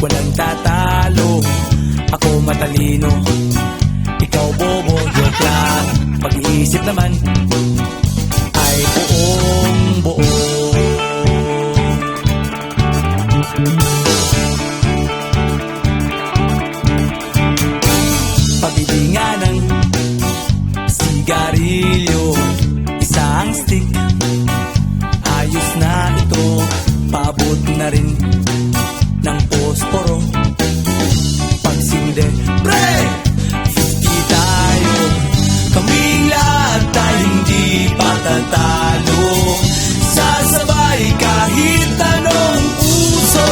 walang tatalo. Ako matalino, ikaw bobo, joke lang. Pag-iisip naman, ay buong buo. Pabibinga ng sigarilyo, isang stick. talo. Sasabay kahit anong puso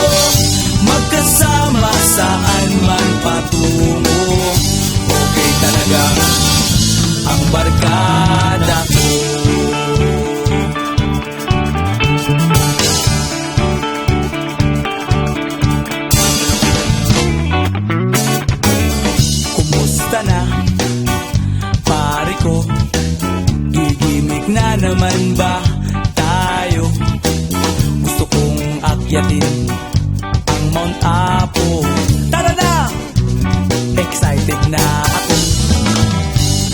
Magkasama saan man patungo. Okay talaga ang barkada. Ko Kumusta na, pare? naman ba tayo? Gusto kong akyatin ang Mount Apo. Tara na! Excited na ako.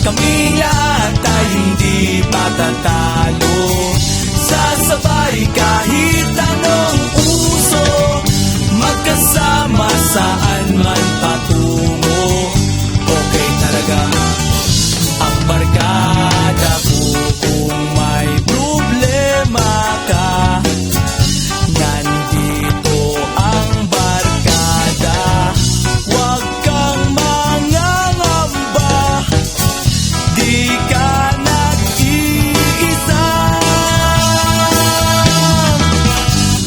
Kami lahat ay hindi matatalo. Sasabay kahit anong uso. Magkasama saan man patuloy.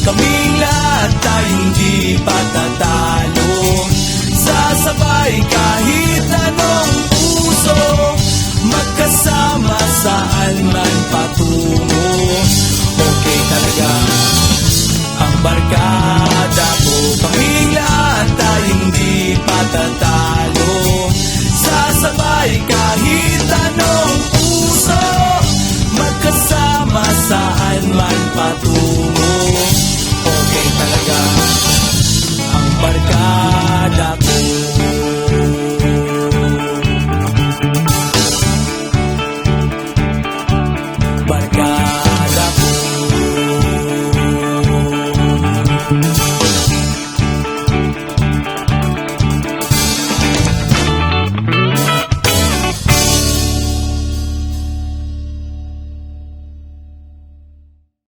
Kaming lahat ay hindi patatalo Sasabay kahit anong puso Magkasama saan man patungo. Okay talaga ang barkada ko. Kaming lahat ay hindi patatalo padaku